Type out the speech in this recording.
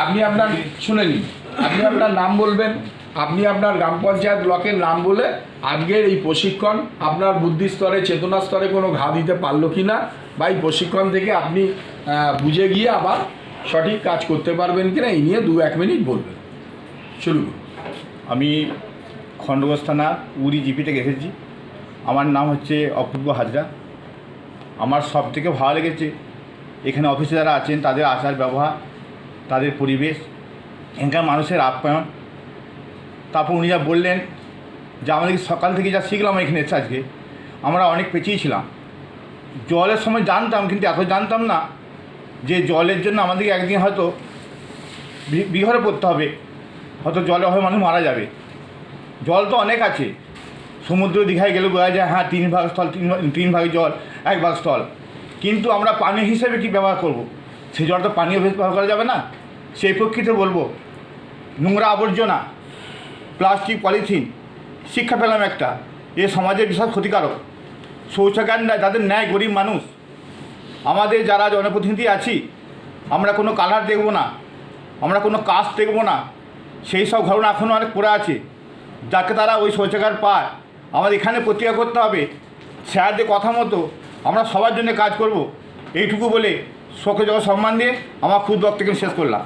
আপনি আপনার, শুনে নিন, আপনি আপনার নাম বলবেন, আপনি আপনার গ্রাম পঞ্চায়েত ব্লকের নাম বলে আজকের এই প্রশিক্ষণ আপনার বুদ্ধি স্তরে, চেতনা স্তরে কোনো ঘা দিতে পারল কি না বা এই প্রশিক্ষণ থেকে আপনি বুঝে গিয়ে আবার সঠিক কাজ করতে পারবেন কি না এই নিয়ে দু এক মিনিট বলবেন। শুরু আমি খণ্ডঘোষ থানা উড়ি জিপি থেকে এসেছি। আমার নাম হচ্ছে অপূর্ব হাজরা। আমার সব থেকে ভালো লেগেছে, এখানে অফিসে যারা আছেন, তাদের আচার ব্যবহার তাদের পরিবেশ, এখানকার মানুষের আপ্যায়ন। তারপর উনি যা বললেন যে আমাদের সকাল থেকে যা শিখলাম এখানে এসে আজকে, আমরা অনেক পেছিয়ে ছিলাম। জলের সময় জানতাম, কিন্তু এত জানতাম না যে, জলের জন্য আমাদেরকে একদিন হয়তো বিঘরে পড়তে হবে। হয়তো জলে হয়ে মানুষ মারা যাবে। জল তো অনেক আছে। সমুদ্র দীঘায় গেলে বোঝা যায় হ্যাঁ তিন ভাগ স্থল, তিন তিন ভাগ জল, এক ভাগ স্থল। কিন্তু আমরা পানি হিসেবে কি ব্যবহার করব। সেই জল তো পানীয় ব্যবহার করা যাবে না। সেই প্রেক্ষিতে বলব, নোংরা আবর্জনা, প্লাস্টিক, পলিথিন, শিক্ষা পেলাম একটা। এ সমাজের বিশাল ক্ষতিকারক। শৌচাগার নাই তাদের ন্যায় গরিব মানুষ। আমাদের যারা জনপ্রতিনিধি আছি, আমরা কোনো কালার দেখব না, আমরা কোনো কাস্ট দেখব না। সেই সব ঘটনা এখনও অনেক পড়ে আছে। যাকে তারা ওই শৌচাগার পায়, আমাদের এখানে প্রতিকার করতে হবে। স্যারদের কথা মতো আমরা সবার জন্য কাজ করব। এইটুকু বলে শোকে জগৎ সম্মান দিয়ে আমার খুদ বক্তব্য শেষ করলাম।